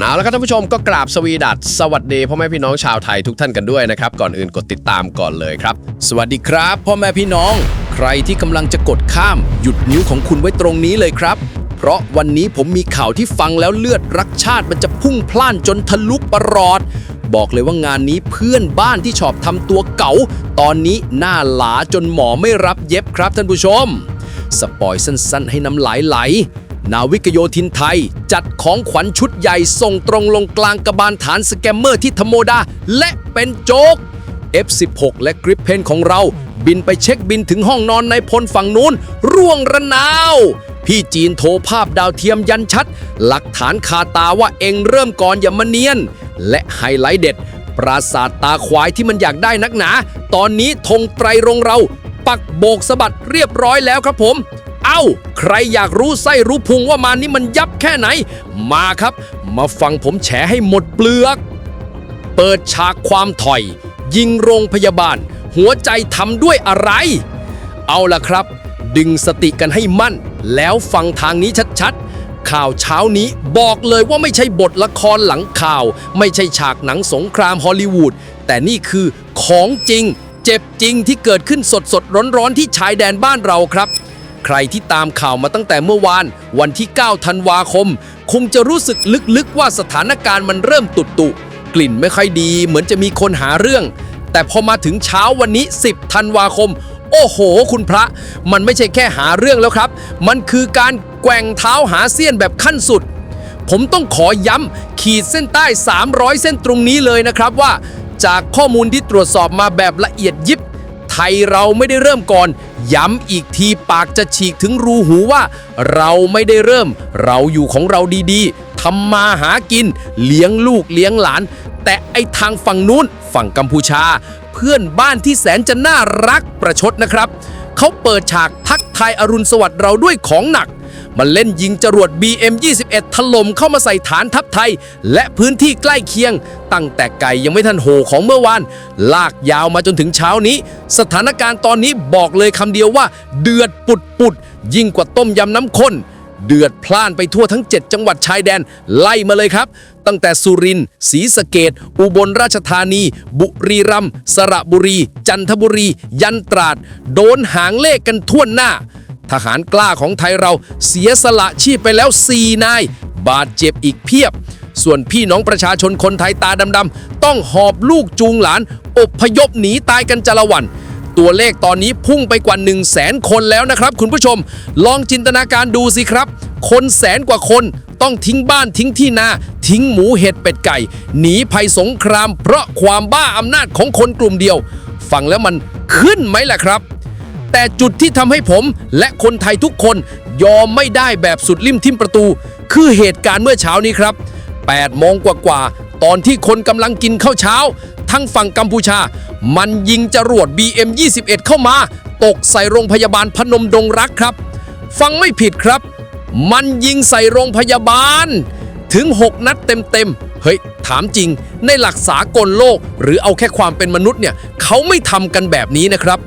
เอาละครับท่านผู้ชมก็กราบสวีดัสสวัสดีพ่อแม่พี่น้องชาวไทยทุกท่านกันด้วยนะครับก่อนอื่นกดติดตามก่อนเลยครับ สวัสดีครับพ่อแม่พี่น้อง ใครที่กำลังจะกดข้าม หยุดนิ้วของคุณไว้ตรงนี้เลยครับ เพราะวันนี้ผมมีข่าวที่ฟังแล้วเลือดรักชาติมันจะพุ่งพล่านจนทะลุประอด บอกเลยว่างานนี้เพื่อนบ้านที่ชอบทำตัวเก๋าตอนนี้หน้าหลาจนหมอไม่รับเย็บครับท่านผู้ชม สปอยสั้น ๆ ให้น้ำลายไหล นาวิกโยธินไทย จัดของขวัญชุดใหญ่ส่งตรงลงกลางกระบาลฐานสแกมเมอร์ที่ธรรมดา และเป็นโจ๊ก F16 และกริปเพนของเรา บินไปเช็คบินถึงห้องนอนในพลฝั่งนู้น ร่วงระนาว พี่จีนโทรภาพดาวเทียมยันชัด หลักฐานคาตาว่าเองเริ่มก่อนอย่ามาเนียน และไฮไลท์เด็ด ปราสาทตาควายที่มันอยากได้นักหนา ตอนนี้ธงไตรรงเรา ปักโบกสะบัดเรียบร้อยแล้วครับผม เอ้า ใครอยากรู้ไส้รู้พุงว่ามานี่มันยับแค่ไหน มาครับ มาฟังผมแฉให้หมดเปลือก เปิดฉากความถอย ยิงโรงพยาบาล หัวใจทำด้วยอะไร เอาล่ะครับ ดึงสติกันให้มั่น แล้วฟังทางนี้ชัดๆ ข่าวเช้านี้บอกเลยว่าไม่ใช่บทละครหลังข่าว ไม่ใช่ฉากหนังสงครามฮอลลีวูดแต่นี่คือของจริง เจ็บจริงที่เกิดขึ้นสดๆร้อนๆที่ชายแดนบ้านเราครับ ใครที่ตามข่าวมาตั้งแต่เมื่อวาน วันที่ 9 ธันวาคม คงจะรู้สึกลึกๆว่าสถานการณ์มันเริ่มตุตุกลิ่นไม่ค่อยดี เหมือนจะมีคนหาเรื่อง แต่พอมาถึงเช้าวันนี้ 10 ธันวาคม โอ้โห คุณพระ มันไม่ใช่แค่หาเรื่องแล้วครับ มันคือการแกว่งเท้าหาเสี้ยนแบบขั้นสุด ผมต้องขอย้ำขีดเส้นใต้ 300 เส้นตรงนี้เลยนะครับว่า จากข้อมูลที่ตรวจสอบมาแบบละเอียดยิบ ไทยเราไม่ได้เริ่มก่อน ย้ำอีกทีปากจะฉีกถึงรูหูว่า เราไม่ได้เริ่ม เราอยู่ของเราดีๆทำมาหากิน เลี้ยงลูกเลี้ยงหลาน แต่ไอทางฝั่งนู้น ฝั่งกัมพูชา เพื่อนบ้านที่แสนจะน่ารักประชดนะครับ เขาเปิดฉากทักทายอรุณสวัสดิ์เราด้วยของหนัก มันเล่นยิงจรวด BM21 ถล่มเข้ามาใส่ฐานทัพไทย และพื้นที่ใกล้เคียง ตั้งแต่ไก่ยังไม่ทันโหของเมื่อวาน ลากยาวมาจนถึงเช้านี้ สถานการณ์ตอนนี้บอกเลยคำเดียวว่า เดือดปุดปุดยิ่งกว่าต้มยำน้ำข้นเดือดพล่านไปทั่วทั้ง 7 จังหวัดชายแดน ไล่มาเลยครับ ตั้งแต่สุรินทร์ศรีสะเกดอุบลราชธานี บุรีรัมย์สระบุรี จันทบุรี ยันตราด โดนหางเลขกันทั่วหน้า ทหารกล้าของไทยเราเสียสละชีพไปแล้ว 4 นาย บาดเจ็บอีกเพียบ ส่วนพี่น้องประชาชนคนไทยตาดำๆ ต้องหอบลูกจูงหลาน อบพยพหนีตายกันจละวันตัวเลขตอนนี้พุ่งไปกว่า 1 0 0 0 0แสนคนแล้วนะครับคุณผู้ชม ลองจินตนาการดูสิครับ คนแสนกว่าคนต้องทิ้งบ้านทิ้งที่นา ทิ้งหมูเห็ดเป็ดไก่ หนีภัยสงคราม เพราะความบ้าอำนาจของคนกลุ่มเดียว ฟังแล้วมันขึ้นไหมล่ะครับ แต่จุดที่ทำให้ผมและคนไทยทุกคนยอมไม่ได้แบบสุดริมทิมประตู คือเหตุการณ์เมื่อเช้านี้ครับ8โมงกว่าๆ ตอนที่คนกำลังกินข้าวเช้า ทั้งฝั่งกัมพูชา มันยิงจรวด BM21 เข้ามา ตกใส่โรงพยาบาลพนมดงรักครับ ฟังไม่ผิดครับ มันยิงใส่โรงพยาบาล ถึง 6 นัดเต็มๆ เฮ้ย ถามจริง ในหลักสากลโลก หรือเอาแค่ความเป็นมนุษย์เนี่ย เขาไม่ทำกันแบบนี้นะครับ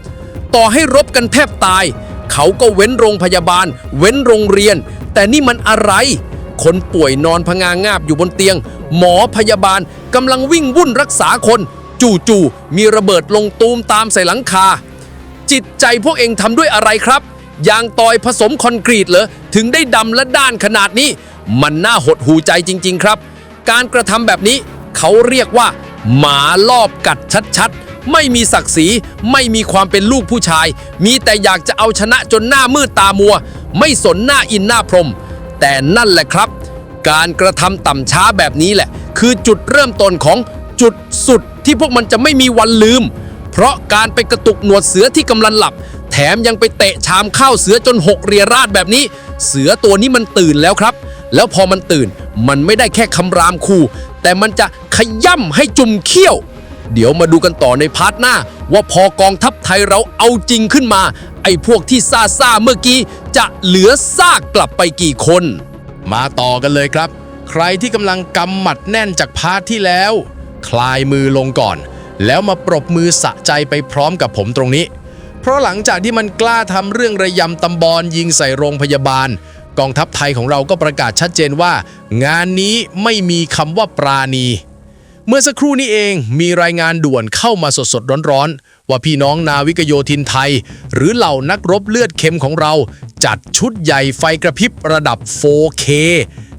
ต่อให้รบกันแทบตาย เขาก็เว้นโรงพยาบาล เว้นโรงเรียน แต่นี่มันอะไร คนป่วยนอนพงางาบอยู่บนเตียง หมอพยาบาลกำลังวิ่งวุ่นรักษาคน จู่ๆมีระเบิดลงตูมตามใส่หลังคา จิตใจพวกเองทำด้วยอะไรครับยางตอยผสมคอนกรีตเหรอถึงได้ดำและด้านขนาดนี้ มันน่าหดหูใจจริง ๆ ครับ การกระทำแบบนี้เขาเรียกว่า หมาลอบกัดชัดๆ ไม่มีศักดิ์ศรีไม่มีความเป็นลูกผู้ชาย มีแต่อยากจะเอาชนะจนหน้ามืดตามัว ไม่สนหน้าอินหน้าพรหมแต่นั่นแหละครับ การกระทำต่ำช้าแบบนี้แหละ คือจุดเริ่มต้นของจุดสุดที่พวกมันจะไม่มีวันลืม เพราะการไปกระตุกหนวดเสือที่กำลังหลับ แถมยังไปเตะชามข้าวเสือจนหกเรียราดแบบนี้ เสือตัวนี้มันตื่นแล้วครับ แล้วพอมันตื่นมันไม่ได้แค่คำรามคู่ แต่มันจะขย่ำให้จุ่มเขี้ยว เดี๋ยวมาดูกันต่อในพาร์ทหน้า ว่าพอกองทัพไทยเราเอาจริงขึ้นมา ไอ้พวกที่ซ่าซ่าๆเมื่อกี้ จะเหลือซากกลับไปกี่คน มาต่อกันเลยครับ ใครที่กำลังกำหมัดแน่นจากพาร์ทที่แล้ว คลายมือลงก่อน แล้วมาปรบมือสะใจไปพร้อมกับผมตรงนี้ เพราะหลังจากที่มันกล้าทำเรื่องระยำตำบอลยิงใส่โรงพยาบาล กองทัพไทยของเราก็ประกาศชัดเจนว่า งานนี้ไม่มีคำว่าปราณี เมื่อสักครู่นี้เองมีรายงานด่วนเข้ามาสดๆร้อนๆ ว่าพี่น้องนาวิกโยธินไทย หรือเหล่านักรบเลือดเข็มของเรา จัดชุดใหญ่ไฟกระพริบระดับ 4K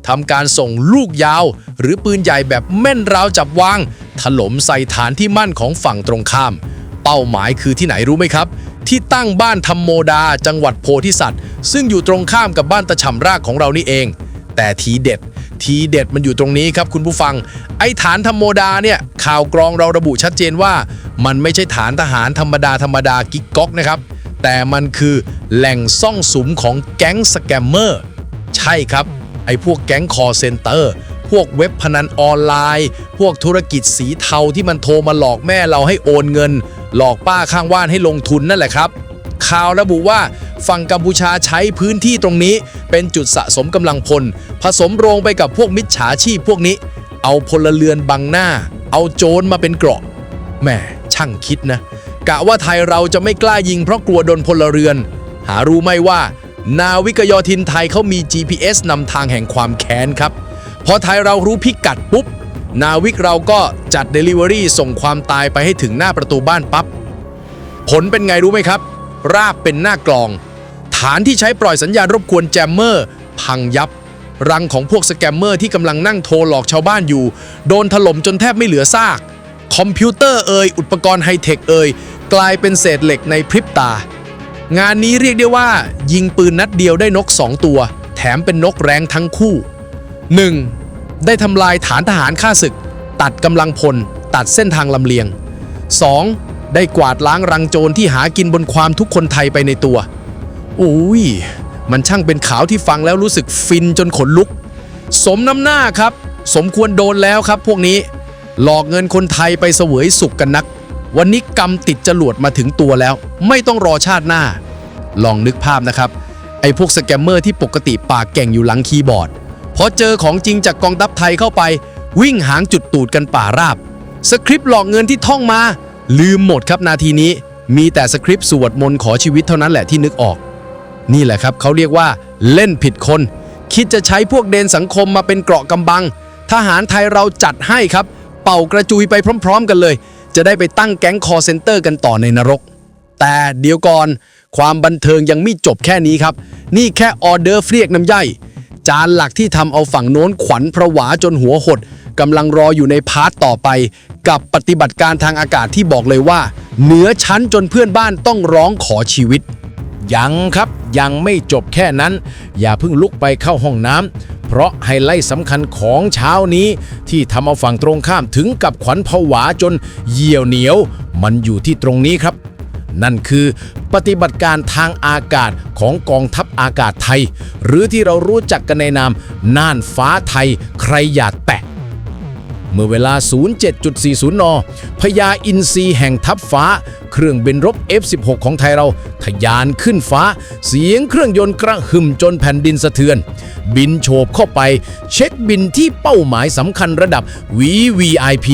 ทำการส่งลูกยาว หรือปืนใหญ่แบบแม่นราวจับวาง ถล่มใส่ฐานที่มั่นของฝั่งตรงข้าม เป้าหมายคือที่ไหนรู้ไหมครับ ที่ตั้งบ้านธรรมโมดาจังหวัดโพธิสัตว์ ซึ่งอยู่ตรงข้ามกับบ้านตะฉ่ำรากของเรานี่เอง แต่ทีเด็ด ทีเด็ดมันอยู่ตรงนี้ครับคุณผู้ฟัง ไอ้ฐานธรรมโมดาเนี่ยข่าวกรองเราระบุชัดเจนว่า มันไม่ใช่ฐานทหารธรรมดาธรรมดากิ๊กก๊อกนะครับ แต่มันคือแหล่งซ่องสุมของแก๊งสแกมเมอร์ใช่ครับ ไอ้พวกแก๊งคอเซนเตอร์พวกเว็บพนันออนไลน์ พวกธุรกิจสีเทาที่มันโทรมาหลอกแม่เราให้โอนเงิน หลอกป้าข้างบ้านให้ลงทุนนั่นแหละครับ ข่าวระบุว่าฝั่งกัมพูชาใช้พื้นที่ตรงนี้ เป็นจุดสะสมกำลังพล ผสมโรงไปกับพวกมิจฉาชีพพวกนี้ เอาพลเรือนบังหน้า เอาโจรมาเป็นเกราะแหม่ช่างคิดนะ กะว่าไทยเราจะไม่กล้ายิงเพราะกลัวโดนพลเรือน หารู้ไหมว่า นาวิกโยธินไทยเขามี GPS นำทางแห่งความแค้นครับ พอไทยเรารู้พิกัดปุ๊บ นาวิกเราก็จัด Delivery ส่งความตายไปให้ถึงหน้าประตูบ้านปั๊บผลเป็นไงรู้ไหมครับ ราบเป็นหน้ากลอง ฐานที่ใช้ปล่อยสัญญาณรบกวนแจมเมอร์ พังยับ รังของพวกสแกมเมอร์ที่กำลังนั่งโทรหลอกชาวบ้านอยู่ โดนถล่มจนแทบไม่เหลือซาก คอมพิวเตอร์เอ่ยอุปกรณ์ไฮเทคเอ่ยกลายเป็นเศษเหล็กในพริบตา งานนี้เรียกได้ว่า ยิงปืนนัดเดียวได้นก 2 ตัว แถมเป็นนกแรงทั้งคู่ 1. ได้ทำลายฐานทหารข้าศึก ตัดกำลังพล ตัดเส้นทางลำเลียง 2. ได้กวาดล้างรังโจรที่หากินบนความทุกคนไทยไปในตัว อุ้ย มันช่างเป็นข่าวที่ฟังแล้วรู้สึกฟินจนขนลุก สมน้ำหน้าครับ สมควรโดนแล้วครับพวกนี้ หลอกเงินคนไทยไปเสวยสุขกันนัก วันนี้กรรมติดจรวดมาถึงตัวแล้ว ไม่ต้องรอชาติหน้า ลองนึกภาพนะครับ ไอ้พวกสแกมเมอร์ที่ปกติปากแก่งอยู่หลังคีย์บอร์ดพอเจอของจริงจากกองทัพไทยเข้าไป วิ่งหางจุดตูดกันป่าราบ สคริปต์หลอกเงินที่ท่องมา ลืมหมดครับนาทีนี้มีแต่สคริปต์สวดมนต์ขอชีวิตเท่านั้นแหละที่นึกออก นี่แหละครับเขาเรียกว่าเล่นผิดคน คิดจะใช้พวกเดนสังคมมาเป็นเกราะกำบัง ทหารไทยเราจัดให้ครับ เป่ากระจุยไปพร้อม ๆ กันเลย จะได้ไปตั้งแก๊งคอเซนเตอร์กันต่อในนรก แต่เดี๋ยวก่อน ความบันเทิงยังไม่จบแค่นี้ครับ นี่แค่ออเดอร์ฟเรียกน้ำย่อยจานหลักที่ทำเอาฝั่งโน้นขวัญผวาจนหัวหด กำลังรออยู่ในพาร์ตต่อไป กับปฏิบัติการทางอากาศที่บอกเลยว่า เหนือชั้นจนเพื่อนบ้านต้องร้องขอชีวิต ยังครับยังไม่จบแค่นั้น อย่าเพิ่งลุกไปเข้าห้องน้ำเพราะไฮไลท์สำคัญของเช้านี้ ที่ทำเอาฝั่งตรงข้ามถึงกับขวัญผวาจนเหี่ยวเหนียว มันอยู่ที่ตรงนี้ครับ นั่นคือปฏิบัติการทางอากาศของกองทัพอากาศไทย หรือที่เรารู้จักกันในนาม น่านฟ้าไทย ใครอยากแตะ เมื่อเวลา 07.40 น พญาอินทรีแห่งทัพฟ้า เครื่องบินรบ F16 ของไทยเราทะยานขึ้นฟ้า เสียงเครื่องยนต์กระหึ่มจนแผ่นดินสะเทือน บินโฉบเข้าไป เช็คบินที่เป้าหมายสำคัญระดับ VVIP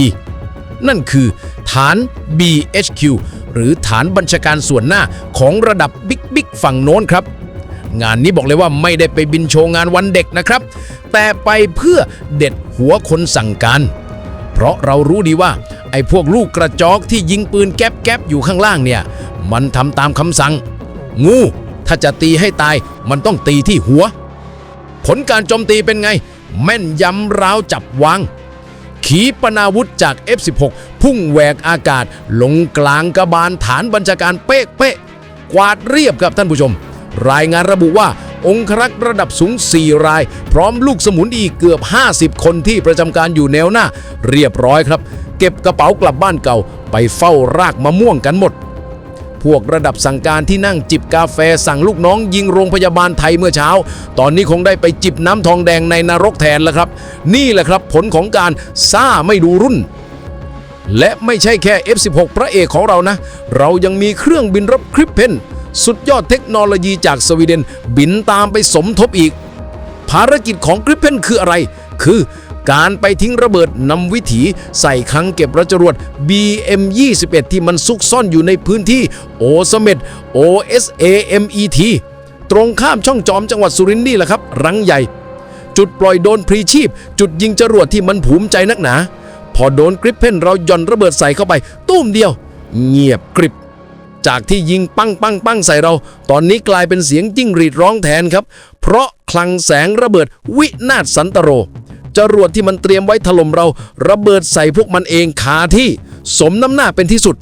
นั่นคือฐาน BHQ หรือฐานบัญชาการส่วนหน้าของระดับบิ๊กบิ๊กฝั่งโน้นครับ งานนี้บอกเลยว่าไม่ได้ไปบินโชว์งานวันเด็กนะครับ แต่ไปเพื่อเด็ดหัวคนสั่งการ เพราะเรารู้ดีว่าไอ้พวกลูกกระจอกที่ยิงปืนแก๊บแก๊บอยู่ข้างล่างเนี่ย มันทำตามคำสั่ง งูถ้าจะตีให้ตายมันต้องตีที่หัว ผลการโจมตีเป็นไง แม่นยำราวจับวาง ขีปนาวุธจาก F16 พุ่งแหวกอากาศลงกลางกระบาลฐานบัญชาการเป๊ะเป๊ะกวาดเรียบครับท่านผู้ชม รายงานระบุว่า องครักษ์ระดับสูง 4 ราย พร้อมลูกสมุนอีกเกือบ 50 คนที่ประจำการอยู่แนวหน้า เรียบร้อยครับ เก็บกระเป๋ากลับบ้านเก่า ไปเฝ้ารากมะม่วงกันหมด พวกระดับสั่งการที่นั่งจิบกาแฟสั่งลูกน้องยิงโรงพยาบาลไทยเมื่อเช้า ตอนนี้คงได้ไปจิบน้ำทองแดงในนรกแทนแล้วครับ นี่แหละครับผลของการซ่าไม่ดูรุ่นและไม่ใช่แค่ F16 พระเอกของเรานะ เรายังมีเครื่องบินรบคริปเพน สุดยอดเทคโนโลยีจากสวีเดนบินตามไปสมทบอีก ภารกิจของกริปเพนคืออะไร คือการไปทิ้งระเบิดนำวิถีใส่คังเก็บระจรวด BM21 ที่มันซุกซ่อนอยู่ในพื้นที่โอสเมด OSAMET ตรงข้ามช่องจอมจังหวัดสุรินทร์นี่แหละครับรังใหญ่ จุดปล่อยโดนพรีชีพ จุดยิงจรวดที่มันภูมิใจนักหนา พอโดนกริปเพนเราย่อนระเบิดใส่เข้าไป ตุ้มเดียว เงียบกริบ จากที่ยิงปังปังปังใส่เรา ตอนนี้กลายเป็นเสียงจิ้งหรีดร้องแทนครับ เพราะคลังแสงระเบิดวินาศสันตโร จรวดที่มันเตรียมไว้ถล่มเรา ระเบิดใส่พวกมันเองคาที่ สมน้ำหน้าเป็นที่สุด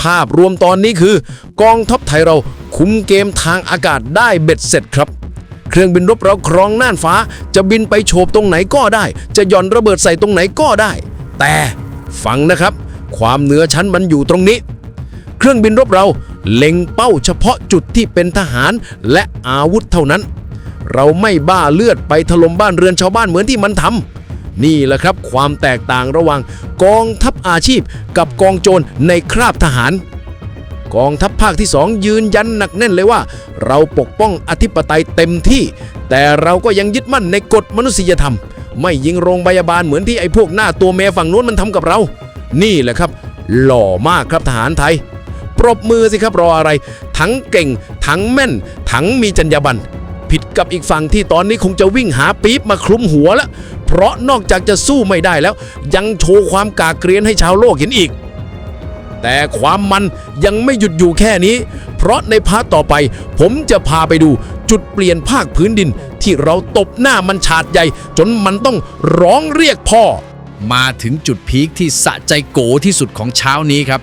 ภาพรวมตอนนี้คือ กองทัพไทยเราคุมเกมทางอากาศได้เบ็ดเสร็จครับเครื่องบินรบเราครองน่านฟ้า จะบินไปโฉบตรงไหนก็ได้ จะหย่อนระเบิดใส่ตรงไหนก็ได้ แต่ฟังนะครับ ความเหนือชั้นมันอยู่ตรงนี้ เครื่องบินรบเรา เล็งเป้าเฉพาะจุดที่เป็นทหารและอาวุธเท่านั้น เราไม่บ้าเลือดไปถล่มบ้านเรือนชาวบ้านเหมือนที่มันทำนี่แหละครับความแตกต่างระหว่างกองทัพอาชีพกับกองโจรในคราบทหาร กองทัพภาคที่2ยืนยันหนักแน่นเลยว่า เราปกป้องอธิปไตยเต็มที่ แต่เราก็ยังยึดมั่นในกฎมนุษยธรรม ไม่ยิงโรงพยาบาลเหมือนที่ไอ้พวกหน้าตัวแม่ฝั่งนู้นมันทำกับเรา นี่แหละครับ หล่อมากครับทหารไทย ปรบมือสิครับรออะไร ทั้งเก่ง ทั้งแม่น ทั้งมีจรรยาบรรณผิดกับอีกฝั่งที่ตอนนี้คงจะวิ่งหาปี๊บมาคลุมหัวแล้วเพราะนอกจากจะสู้ไม่ได้แล้ว ยังโชว์ความกากเกรียนให้ชาวโลกเห็นอีก แต่ความมันยังไม่หยุดอยู่แค่นี้ เพราะในพาร์ทต่อไป ผมจะพาไปดูจุดเปลี่ยนภาคพื้นดิน ที่เราตบหน้ามันฉาดใหญ่ จนมันต้องร้องเรียกพ่อ มาถึงจุดพีคที่สะใจโกที่สุดของเช้านี้ครับ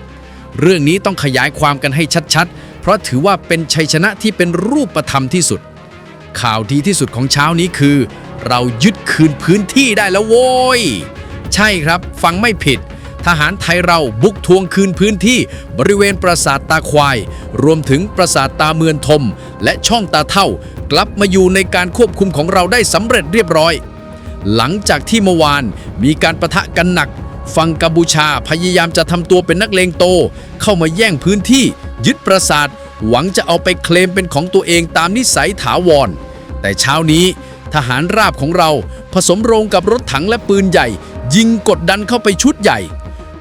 เรื่องนี้ต้องขยายความกันให้ชัดๆ เพราะถือว่าเป็นชัยชนะที่เป็นรูปธรรมที่สุด ข่าวดีที่สุดของเช้านี้คือ เรายึดคืนพื้นที่ได้แล้วโว้ย ใช่ครับฟังไม่ผิด ทหารไทยเราบุกทวงคืนพื้นที่บริเวณปราสาทตาควาย รวมถึงปราสาทตาเมือนทม และช่องตาเท่ากลับมาอยู่ในการควบคุมของเราได้สำเร็จเรียบร้อย หลังจากที่เมื่อวานมีการประทะกันหนัก ฝั่งกัมพูชาพยายามจะทำตัวเป็นนักเลงโต เข้ามาแย่งพื้นที่ ยึดปราสาท หวังจะเอาไปเคลมเป็นของตัวเองตามนิสัยถาวร แต่เช้านี้ ทหารราบของเราผสมโรงกับรถถังและปืนใหญ่ ยิงกดดันเข้าไปชุดใหญ่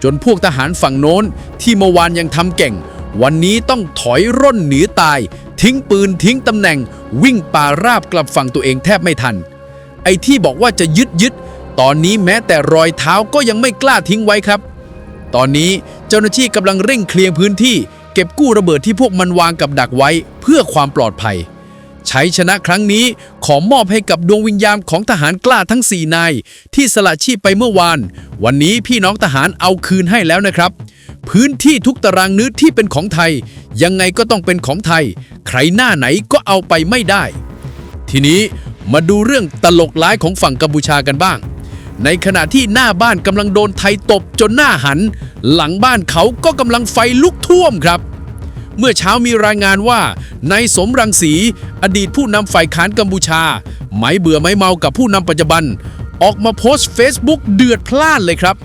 จนพวกทหารฝั่งโน้นที่เมื่อวานยังทำเก่ง วันนี้ต้องถอยร่นหนีตาย ทิ้งปืนทิ้งตำแหน่ง วิ่งป่าราบกลับฝั่งตัวเองแทบไม่ทัน ไอ้ที่บอกว่าจะยึดยึด ตอนนี้แม้แต่รอยเท้าก็ยังไม่กล้าทิ้งไว้ครับ ตอนนี้เจ้าหน้าที่กำลังเร่งเคลียร์พื้นที่ เก็บกู้ระเบิดที่พวกมันวางกับดักไว้เพื่อความปลอดภัย ใชัยชนะครั้งนี้ขอมอบให้กับดวงวิญญาณของทหารกล้าทั้ง 4 นาย ที่สละชีพไปเมื่อวาน วันนี้พี่น้องทหารเอาคืนให้แล้วนะครับ พื้นที่ทุกตารางนิ้วที่เป็นของไทย ยังไงก็ต้องเป็นของไทย ใครหน้าไหนก็เอาไปไม่ได้ ทีนี้มาดูเรื่องตลกร้ายของฝั่งกัมพูชากันบ้าง ในขณะที่หน้าบ้านกำลังโดนไทยตบจนหน้าหัน หลังบ้านเขาก็กำลังไฟลุกท่วมครับ เมื่อเช้ามีรายงานว่านายสมรังสี อดีตผู้นำฝ่ายค้านกัมพูชา ไม่เบื่อไม่เมากับผู้นำปัจจุบัน ออกมาโพสต์เฟซบุ๊กเดือดพล่านเลยครับ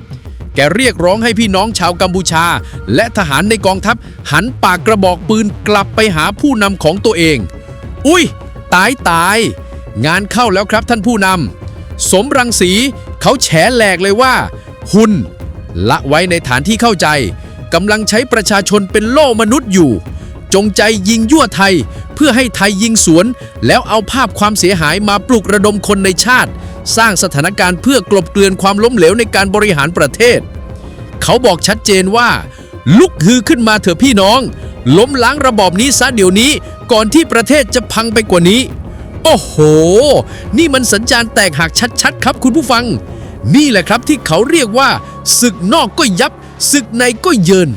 แกเรียกร้องให้พี่น้องชาวกัมพูชา และทหารในกองทัพหันปากกระบอกปืนกลับไปหาผู้นำของตัวเอง อุ้ย ตายตาย งานเข้าแล้วครับท่านผู้นำสมรังสี เขาแฉแหลกเลยว่า หุ่นละไว้ในฐานที่เข้าใจกำลังใช้ประชาชนเป็นโล่มนุษย์อยู่ จงใจยิงยั่วไทย เพื่อให้ไทยยิงสวน แล้วเอาภาพความเสียหายมาปลุกระดมคนในชาติ สร้างสถานการณ์เพื่อกลบเกลื่อนความล้มเหลวในการบริหารประเทศ เขาบอกชัดเจนว่า ลุกฮือขึ้นมาเถอะพี่น้อง ล้มล้างระบอบนี้ซะเดี๋ยวนี้ ก่อนที่ประเทศจะพังไปกว่านี้ โอ้โห นี่มันสัญญาณแตกหักชัดๆ ครับคุณผู้ฟัง นี่แหละครับที่เขาเรียกว่าศึกนอกก็ยับศึกในก็เยิน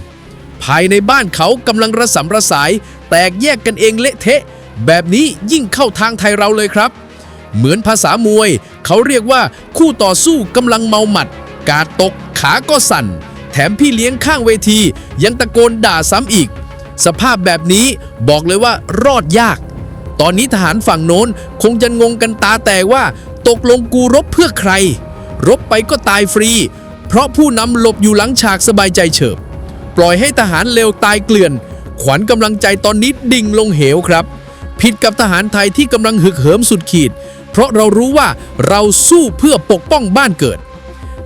ภายในบ้านเขากำลังระสำระสาย แตกแยกกันเองเละเทะ แบบนี้ยิ่งเข้าทางไทยเราเลยครับ เหมือนภาษามวย เขาเรียกว่าคู่ต่อสู้กำลังเมาหมัด กาดตกขาก็สั่น แถมพี่เลี้ยงข้างเวที ยังตะโกนด่าซ้ำอีก สภาพแบบนี้บอกเลยว่ารอดยาก ตอนนี้ทหารฝั่งโน้นคงจะงงกันตาแตกว่า ตกลงกูรบเพื่อใคร รบไปก็ตายฟรี เพราะผู้นำหลบอยู่หลังฉากสบายใจเฉิบ ปล่อยให้ทหารเลวตายเกลื่อน ขวัญกำลังใจตอนนี้ดิ่งลงเหวครับ ผิดกับทหารไทยที่กำลังหึกเหิมสุดขีด เพราะเรารู้ว่าเราสู้เพื่อปกป้องบ้านเกิด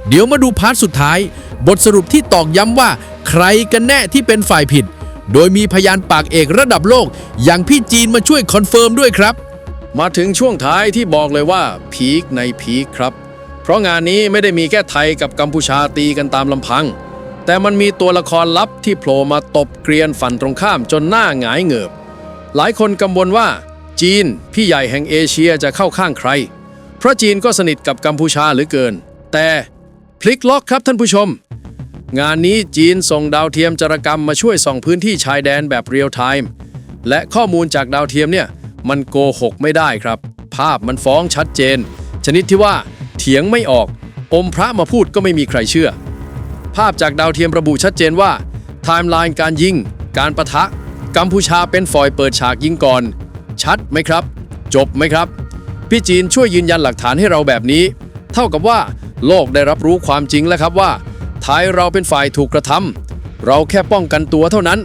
เดี๋ยวมาดูพาร์ทสุดท้าย บทสรุปที่ตอกย้ำว่า ใครกันแน่ที่เป็นฝ่ายผิด โดยมีพยานปากเอกระดับโลก อย่างพี่จีนมาช่วยคอนเฟิร์มด้วยครับมาถึงช่วงท้ายที่บอกเลยว่าพีคในพีคครับ เพราะงานนี้ไม่ได้มีแค่ไทยกับกัมพูชาตีกันตามลำพัง แต่มันมีตัวละครลับที่โผล่มาตบเกรียนฝั่งตรงข้ามจนหน้าหงายเหงือบ หลายคนกังวลว่า จีนพี่ใหญ่แห่งเอเชียจะเข้าข้างใคร เพราะจีนก็สนิทกับกัมพูชาเหลือเกิน แต่พลิกล็อกครับท่านผู้ชม งานนี้จีนส่งดาวเทียมจารกรรมมาช่วยส่องพื้นที่ชายแดนแบบเรียลไทม์และข้อมูลจากดาวเทียมเนี่ยมันโกหกไม่ได้ครับ ภาพมันฟ้องชัดเจน ชนิดที่ว่า เถียงไม่ออก อมพระมาพูดก็ไม่มีใครเชื่อ ภาพจากดาวเทียมระบุชัดเจนว่าไทม์ไลน์การยิง การประทะ กัมพูชาเป็นฝ่ายเปิดฉากยิงก่อน ชัดไหมครับ จบไหมครับ พี่จีนช่วยยืนยันหลักฐานให้เราแบบนี้ เท่ากับว่า โลกได้รับรู้ความจริงแล้วครับว่าไทยเราเป็นฝ่ายถูกกระทำเราแค่ป้องกันตัวเท่านั้น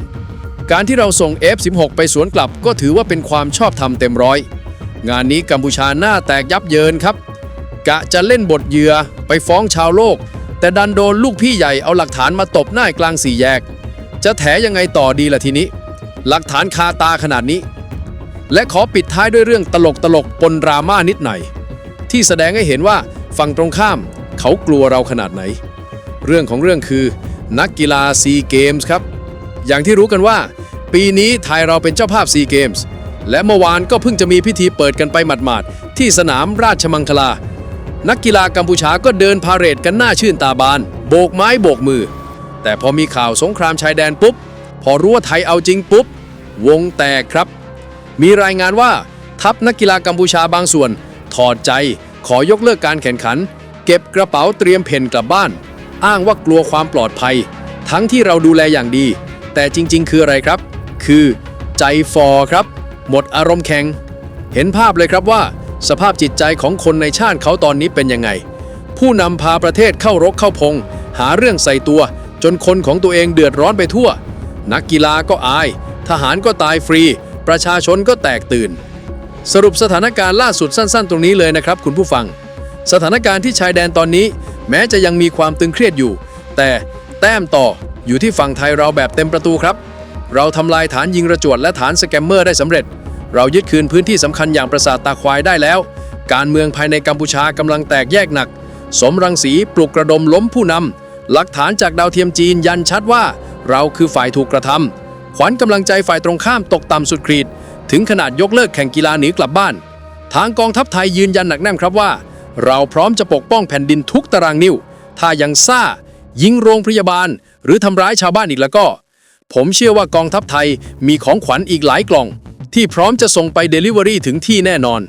การที่เราส่ง F16 ไปสวนกลับก็ถือว่าเป็นความชอบธรรมเต็มร้อย งานนี้กัมพูชาหน้าแตกยับเยินครับ กะจะเล่นบทเหยื่อไปฟ้องชาวโลก แต่ดันโดนลูกพี่ใหญ่เอาหลักฐานมาตบหน้ากลางสี่แยก จะแถยังไงต่อดีล่ะทีนี้ หลักฐานคาตาขนาดนี้ และขอปิดท้ายด้วยเรื่องตลกตลกๆปนดราม่านิดหน่อย ที่แสดงให้เห็นว่าฝั่งตรงข้ามเขากลัวเราขนาดไหน เรื่องของเรื่องคือ นักกีฬาซีเกมส์ครับ อย่างที่รู้กันว่า ปีนี้ไทยเราเป็นเจ้าภาพซีเกมส์และเมื่อวานก็เพิ่งจะมีพิธีเปิดกันไปหมาดๆที่สนามราชมังคลา นักกีฬากัมพูชาก็เดินพาเหรดกันหน้าชื่นตาบาน โบกไม้โบกมือ แต่พอมีข่าวสงครามชายแดนปุ๊บ พอรู้ว่าไทยเอาจริงปุ๊บ วงแตกครับ มีรายงานว่าทัพนักกีฬากัมพูชาบางส่วน ถอดใจขอยกเลิกการแข่งขัน เก็บกระเป๋าเตรียมเพ่นกลับบ้าน อ้างว่ากลัวความปลอดภัย ทั้งที่เราดูแลอย่างดี แต่จริง ๆ คืออะไรครับ คือใจฟอครับ หมดอารมณ์แข็งเห็นภาพเลยครับว่า สภาพจิตใจของคนในชาติเขาตอนนี้เป็นยังไง ผู้นำพาประเทศเข้ารกเข้าพง หาเรื่องใส่ตัว จนคนของตัวเองเดือดร้อนไปทั่ว นักกีฬาก็อาย ทหารก็ตายฟรี ประชาชนก็แตกตื่น สรุปสถานการณ์ล่าสุดสั้นๆ ตรงนี้เลยนะครับ คุณผู้ฟัง สถานการณ์ที่ชายแดนตอนนี้ แม้จะยังมีความตึงเครียดอยู่ แต่แต้มต่ออยู่ที่ฝั่งไทยเราแบบเต็มประตูครับ เราทำลายฐานยิงระจวดและฐานสแกมเมอร์ได้สำเร็จ เรายึดคืนพื้นที่สำคัญอย่างปราสาทตาควายได้แล้ว การเมืองภายในกัมพูชากำลังแตกแยกหนัก สมรังสีปลุกกระดมล้มผู้นำหลักฐานจากดาวเทียมจีนยันชัดว่า เราคือฝ่ายถูกกระทำขวัญกำลังใจฝ่ายตรงข้ามตกต่ำสุดขีด ถึงขนาดยกเลิกแข่งกีฬาหนีกลับบ้าน ทางกองทัพไทยยืนยันหนักแน่นครับว่า เราพร้อมจะปกป้องแผ่นดินทุกตารางนิ้ว ถ้ายังซ่า ยิงโรงพยาบาล หรือทำร้ายชาวบ้านอีกแล้วก็ ผมเชื่อว่ากองทัพไทยมีของขวัญอีกหลายกล่อง ที่พร้อมจะส่งไปเดลิเวอรี่ถึงที่แน่นอน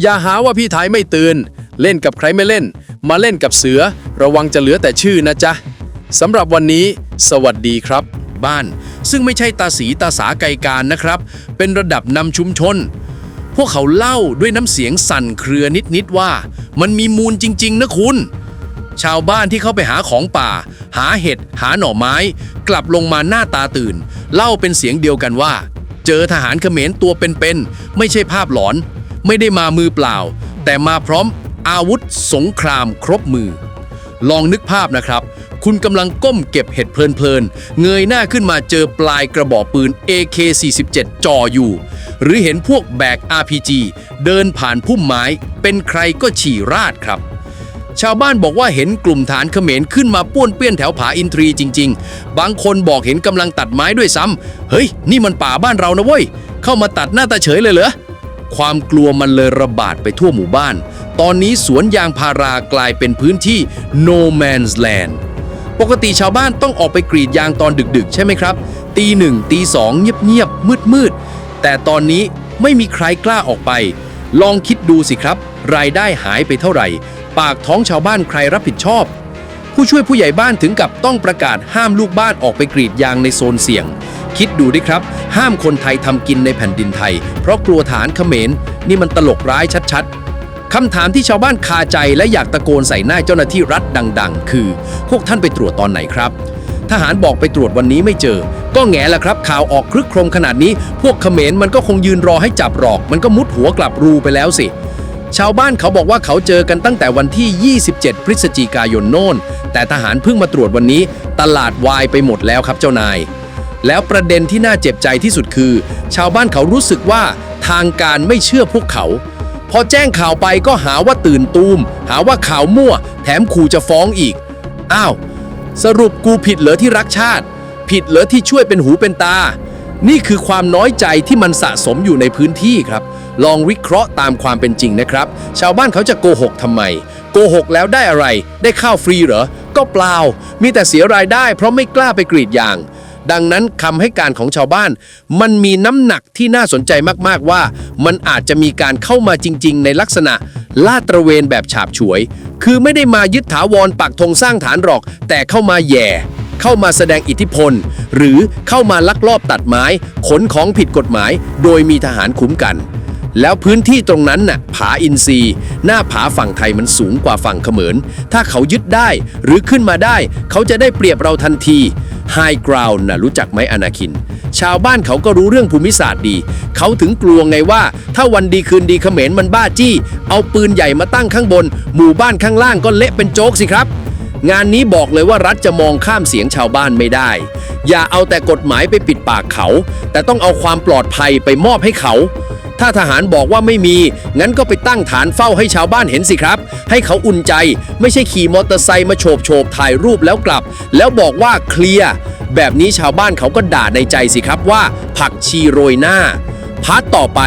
อย่าหาว่าพี่ไทยไม่ตื่น เล่นกับใครไม่เล่น มาเล่นกับเสือ ระวังจะเหลือแต่ชื่อนะจ๊ะสำหรับวันนี้ สวัสดีครับ บ้าน ซึ่งไม่ใช่ตาสีตาสาไกลการนะครับ เป็นระดับนำชุมชน พวกเขาเล่าด้วยน้ำเสียงสั่นเครือนิดๆว่า มันมีมูลจริง ๆ นะคุณชาวบ้านที่เข้าไปหาของป่า หาเห็ด หาหน่อไม้ กลับลงมาหน้าตาตื่น เล่าเป็นเสียงเดียวกันว่า เจอทหารเขมรตัวเป็นๆ ไม่ใช่ภาพหลอน ไม่ได้มามือเปล่า แต่มาพร้อมอาวุธสงครามครบมือ ลองนึกภาพนะครับ คุณกำลังก้มเก็บเห็ดเพลินๆ เงยหน้าขึ้นมาเจอปลายกระบอกปืน AK-47 จ่ออยู่ หรือเห็นพวกแบก RPG เดินผ่านพุ่มไม้ เป็นใครก็ฉี่ราดครับ ชาวบ้านบอกว่าเห็นกลุ่มฐานเขมรขึ้นมาป้วนเปี้ยนแถวผาอินทรีจริง ๆ บางคนบอกเห็นกำลังตัดไม้ด้วยซ้ำเฮ้ย นี่มันป่าบ้านเรานะเว้ย เข้ามาตัดหน้าตาเฉยเลยเหรอ ความกลัวมันเลยระบาดไปทั่วหมู่บ้าน ตอนนี้สวนยางพารากลายเป็นพื้นที่ no man's land ปกติชาวบ้านต้องออกไปกรีดยางตอนดึกๆ ใช่ไหมครับ ตีหนึ่งตีสองเงียบๆ มืดๆ แต่ตอนนี้ไม่มีใครกล้าออกไป ลองคิดดูสิครับ รายได้หายไปเท่าไหร่ ปากท้องชาวบ้านใครรับผิดชอบ ผู้ช่วยผู้ใหญ่บ้านถึงกับต้องประกาศห้ามลูกบ้านออกไปกรีดยางในโซนเสี่ยง คิดดูดิครับ ห้ามคนไทยทำกินในแผ่นดินไทย เพราะกลัวฐานเขมรนี่มันตลกร้ายชัดๆคำถามที่ชาวบ้านคาใจและอยากตะโกนใส่หน้าเจ้าหน้าที่รัฐดัง ๆ คือ พวกท่านไปตรวจตอนไหนครับทหารบอกไปตรวจวันนี้ไม่เจอ ก็แง่ละครับ ข่าวออกครึกโครมขนาดนี้ พวกเขมรมันก็คงยืนรอให้จับหรอก มันก็มุดหัวกลับรูไปแล้วสิ ชาวบ้านเขาบอกว่าเขาเจอกันตั้งแต่วันที่ 27 พฤศจิกายนโน่น แต่ทหารเพิ่งมาตรวจวันนี้ ตลาดวายไปหมดแล้วครับเจ้านาย แล้วประเด็นที่น่าเจ็บใจที่สุดคือ ชาวบ้านเขารู้สึกว่าทางการไม่เชื่อพวกเขา พอแจ้งข่าวไปก็หาว่าตื่นตูม หาว่าข่าวมั่ว แถมขู่จะฟ้องอีก อ้าว สรุปกูผิดเหรอที่รักชาติ ผิดเหรอที่ช่วยเป็นหูเป็นตา นี่คือความน้อยใจที่มันสะสมอยู่ในพื้นที่ครับ ลองวิเคราะห์ตามความเป็นจริงนะครับ ชาวบ้านเขาจะโกหกทำไม โกหกแล้วได้อะไร ได้ข้าวฟรีเหรอ ก็เปล่า มีแต่เสียรายได้ เพราะไม่กล้าไปกรีดยาง ดังนั้นคำให้การของชาวบ้าน มันมีน้ำหนักที่น่าสนใจมากๆว่า มันอาจจะมีการเข้ามาจริง ๆ ในลักษณะ ลาดตระเวนแบบฉาบฉวย คือไม่ได้มายึดถาวรปักธงสร้างฐานหรอก แต่เข้ามาแย่เข้ามาแสดงอิทธิพล หรือเข้ามาลักลอบตัดไม้ ขนของผิดกฎหมาย โดยมีทหารคุ้มกัน แล้วพื้นที่ตรงนั้นน่ะผาอินทรีหน้าผาฝั่งไทยมันสูงกว่าฝั่งเขมร ถ้าเขายึดได้หรือขึ้นมาได้ เขาจะได้เปรียบเราทันที High Ground นะรู้จักไหมอนาคิน ชาวบ้านเขาก็รู้เรื่องภูมิศาสตร์ดี เขาถึงกลัวไงว่า ถ้าวันดีคืนดีเขมรมันบ้าจี้ เอาปืนใหญ่มาตั้งข้างบน หมู่บ้านข้างล่างก็เละเป็นโจ๊กสิครับ งานนี้บอกเลยว่ารัฐจะมองข้ามเสียงชาวบ้านไม่ได้ อย่าเอาแต่กฎหมายไปปิดปากเขา แต่ต้องเอาความปลอดภัยไปมอบให้เขา ถ้าทหารบอกว่าไม่มี งั้นก็ไปตั้งฐานเฝ้าให้ชาวบ้านเห็นสิครับ ให้เขาอุ่นใจ ไม่ใช่ขี่มอเตอร์ไซค์มาโฉบโฉบถ่ายรูปแล้วกลับ แล้วบอกว่าเคลียร์แบบนี้ชาวบ้านเขาก็ด่าในใจสิครับว่า ผักชีโรยหน้า พาร์ทต่อไป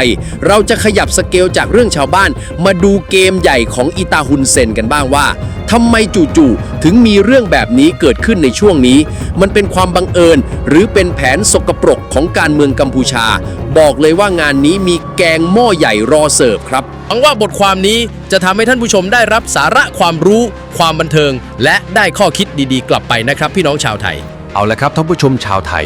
เราจะขยับสเกลจากเรื่องชาวบ้าน มาดูเกมใหญ่ของอิตาฮุนเซนกันบ้างว่าทำไมจู่ๆถึงมีเรื่องแบบนี้เกิดขึ้นในช่วงนี้ มันเป็นความบังเอิญ หรือเป็นแผนสกปรกของการเมืองกัมพูชา บอกเลยว่างานนี้มีแกงหม้อใหญ่รอเสิร์ฟครับหวังว่าบทความนี้จะทำให้ท่านผู้ชมได้รับสาระความรู้ ความบันเทิง และได้ข้อคิดดีๆ กลับไปนะครับ พี่น้องชาวไทย เอาละครับท่านผู้ชมชาวไทย